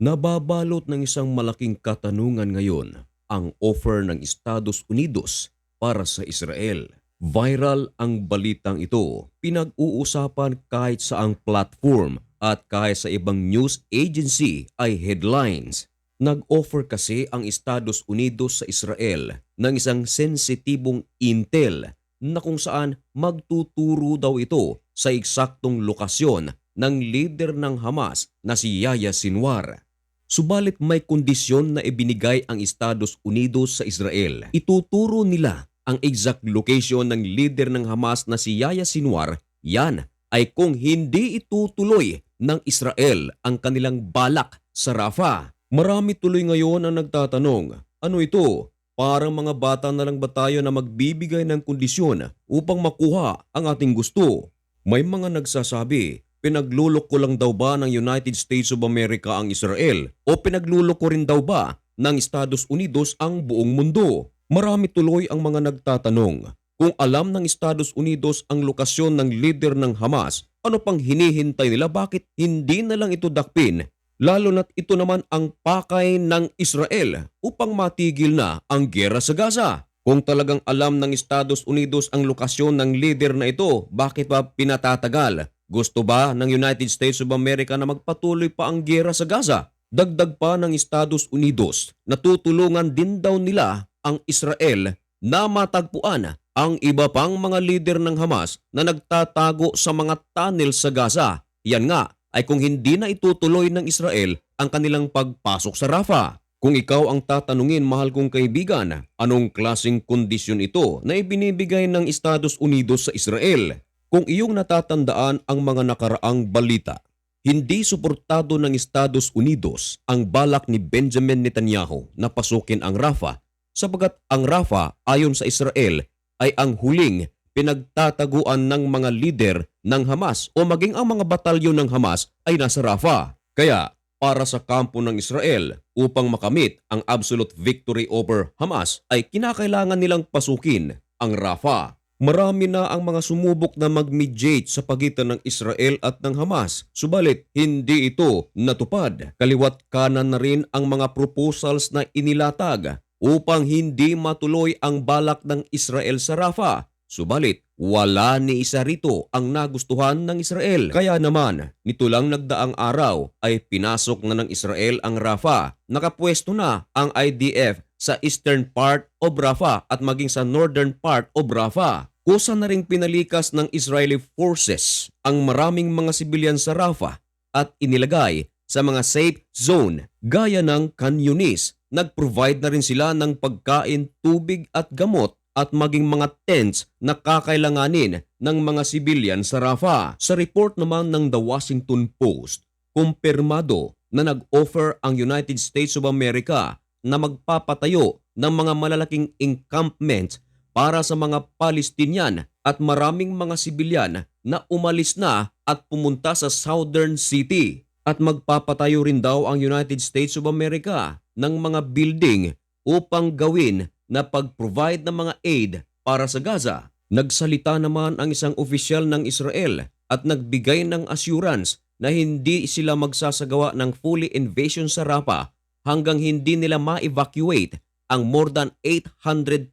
Nababalot ng isang malaking katanungan ngayon ang offer ng Estados Unidos para sa Israel. Viral ang balitang ito, pinag-uusapan kahit sa ang platform at kahit sa ibang news agency ay headlines. Nag-offer kasi ang Estados Unidos sa Israel ng isang sensitibong intel na kung saan magtuturo daw ito sa eksaktong lokasyon ng leader ng Hamas na si Yahya Sinwar. Subalit may kondisyon na ibinigay ang Estados Unidos sa Israel. Ituturo nila ang exact location ng leader ng Hamas na si Yahya Sinwar. Yan ay kung hindi itutuloy ng Israel ang kanilang balak sa Rafah. Marami tuloy ngayon ang nagtatanong, ano ito? Parang mga bata na lang ba tayo na magbibigay ng kondisyon upang makuha ang ating gusto? May mga nagsasabi, pinagluloko lang daw ba ng United States of America ang Israel o pinagluloko rin daw ba ng Estados Unidos ang buong mundo? Marami tuloy ang mga nagtatanong kung alam ng Estados Unidos ang lokasyon ng leader ng Hamas, ano pang hinihintay nila bakit hindi na lang ito dakpin? Lalo na't ito naman ang pakay ng Israel upang matigil na ang gera sa Gaza. Kung talagang alam ng Estados Unidos ang lokasyon ng leader na ito, bakit pa pinatatagal? Gusto ba ng United States of America na magpatuloy pa ang gera sa Gaza? Dagdag pa ng Estados Unidos, natutulungan din daw nila ang Israel na matagpuan ang iba pang mga leader ng Hamas na nagtatago sa mga tunnel sa Gaza. Yan nga ay kung hindi na itutuloy ng Israel ang kanilang pagpasok sa Rafah. Kung ikaw ang tatanungin, mahal kong kaibigan, anong klasing kondisyon ito na ibinibigay ng Estados Unidos sa Israel? Kung iyong natatandaan ang mga nakaraang balita, hindi suportado ng Estados Unidos ang balak ni Benjamin Netanyahu na pasukin ang Rafah sapagat ang Rafah ayon sa Israel ay ang huling pinagtataguan ng mga leader ng Hamas o maging ang mga batalyon ng Hamas ay nasa Rafah. Kaya para sa kampo ng Israel upang makamit ang absolute victory over Hamas ay kinakailangan nilang pasukin ang Rafah. Marami na ang mga sumubok na mag-mediate sa pagitan ng Israel at ng Hamas. Subalit, hindi ito natupad. Kaliwat kanan na rin ang mga proposals na inilatag upang hindi matuloy ang balak ng Israel sa Rafah. Subalit, wala ni isa rito ang nagustuhan ng Israel. Kaya naman, nito lang nagdaang araw ay pinasok na ng Israel ang Rafah. Nakapwesto na ang IDF sa eastern part of Rafah at maging sa northern part of Rafah. Kusa na ring pinalikas ng Israeli forces ang maraming mga sibilyan sa Rafah at inilagay sa mga safe zone gaya ng Canyonis nag-provide na rin sila ng pagkain, tubig at gamot at maging mga tents na kakailanganin ng mga sibilyan sa Rafah. Sa report naman ng The Washington Post, kumpirmado na nag-offer ang United States of America na magpapatayo ng mga malalaking encampment para sa mga Palestinian at maraming mga sibilyan na umalis na at pumunta sa Southern City. At magpapatayo rin daw ang United States of America ng mga building upang gawin na pag-provide ng mga aid para sa Gaza. Nagsalita naman ang isang opisyal ng Israel at nagbigay ng assurance na hindi sila magsasagawa ng fully invasion sa Rafah hanggang hindi nila ma-evacuate ang more than 800,000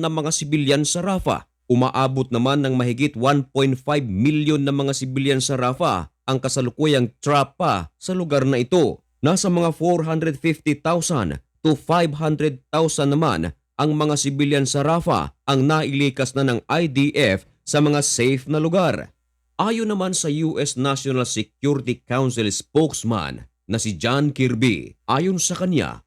na mga sibilyan sa Rafah. Umaabot naman ng mahigit 1.5 milyon na mga sibilyan sa Rafah ang kasalukuyang trap pa sa lugar na ito. Nasa mga 450,000 to 500,000 naman ang mga sibilyan sa Rafah ang nailikas na ng IDF sa mga safe na lugar. Ayon naman sa US National Security Council spokesman na si John Kirby, ayon sa kanya,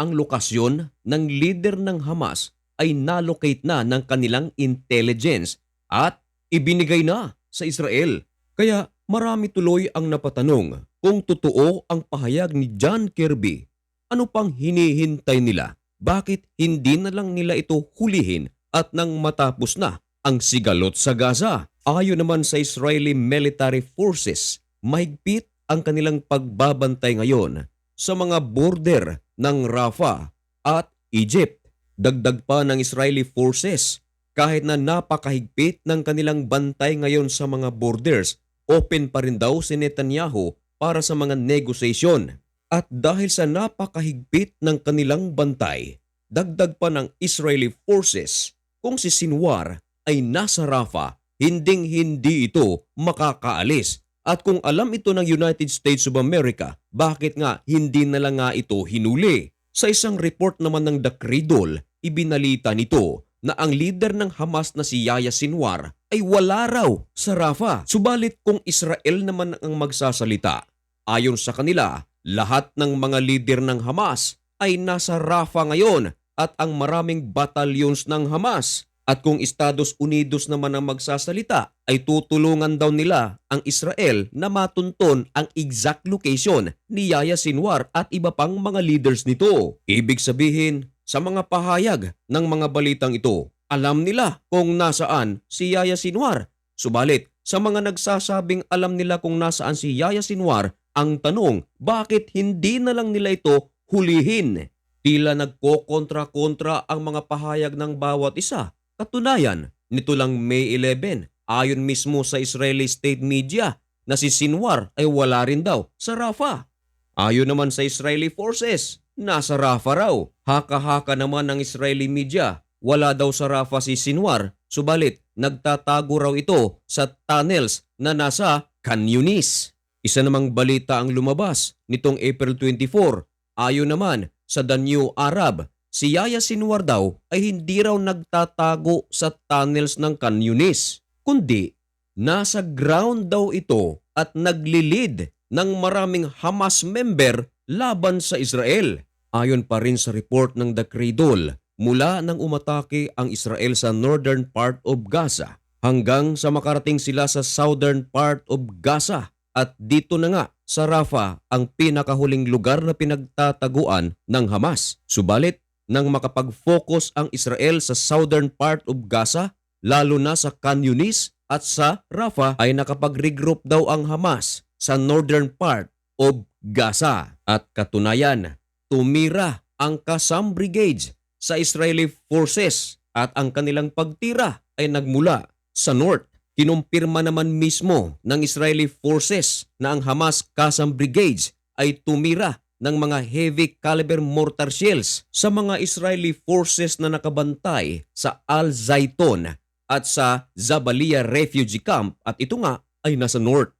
ang lokasyon ng leader ng Hamas ay nalocate na ng kanilang intelligence at ibinigay na sa Israel. Kaya marami tuloy ang napatanong kung totoo ang pahayag ni John Kirby. Ano pang hinihintay nila? Bakit hindi na lang nila ito hulihin at nang matapos na ang sigalot sa Gaza? Ayon naman sa Israeli military forces, mahigpit ang kanilang pagbabantay ngayon sa mga border ng Rafah at Egypt. Dagdag pa ng Israeli forces kahit na napakahigpit ng kanilang bantay ngayon sa mga borders, open pa rin daw si Netanyahu para sa mga negosasyon. At dahil sa napakahigpit ng kanilang bantay, dagdag pa ng Israeli forces kung si Sinwar ay nasa Rafah, hinding hindi ito makakaalis. At kung alam ito ng United States of America, bakit nga hindi na lang nga ito hinuli? Sa isang report naman ng The Cradle, ibinalita nito na ang leader ng Hamas na si Yahya Sinwar ay wala raw sa Rafah. Subalit kung Israel naman ang magsasalita, ayon sa kanila, lahat ng mga leader ng Hamas ay nasa Rafah ngayon at ang maraming batalyons ng Hamas. At kung Estados Unidos naman ang magsasalita, ay tutulungan daw nila ang Israel na matunton ang exact location ni Yahya Sinwar at iba pang mga leaders nito. Ibig sabihin, sa mga pahayag ng mga balitang ito, alam nila kung nasaan si Yahya Sinwar. Subalit, sa mga nagsasabing alam nila kung nasaan si Yahya Sinwar, ang tanong, bakit hindi na lang nila ito hulihin? Tila nagko-kontra-kontra ang mga pahayag ng bawat isa. Katunayan, nito lang May 11, ayon mismo sa Israeli state media na si Sinwar ay wala rin daw sa Rafah. Ayon naman sa Israeli forces, nasa Rafah raw. Haka-haka naman ng Israeli media, wala daw sa Rafah si Sinwar, subalit nagtatago raw ito sa tunnels na nasa Khan Yunis. Isa namang balita ang lumabas nitong April 24. Ayon naman sa The New Arab, si Yaya Sinwar daw ay hindi raw nagtatago sa tunnels ng Khan Yunis, kundi nasa ground daw ito at naglilid ng maraming Hamas member laban sa Israel. Ayon pa rin sa report ng The Cradle, mula nang umatake ang Israel sa northern part of Gaza hanggang sa makarating sila sa southern part of Gaza at dito na nga sa Rafah ang pinakahuling lugar na pinagtataguan ng Hamas. Subalit, nang makapag-focus ang Israel sa southern part of Gaza, lalo na sa Khan Yunis at sa Rafah ay nakapag-regroup daw ang Hamas sa northern part of Gaza. At katunayan, tumira ang Qassam Brigade sa Israeli forces at ang kanilang pagtira ay nagmula sa north. Kinumpirma naman mismo ng Israeli forces na ang Hamas Qassam Brigades ay tumira ng mga heavy caliber mortar shells sa mga Israeli forces na nakabantay sa Al Zayton at sa Zabalia Refugee Camp at ito nga ay nasa north.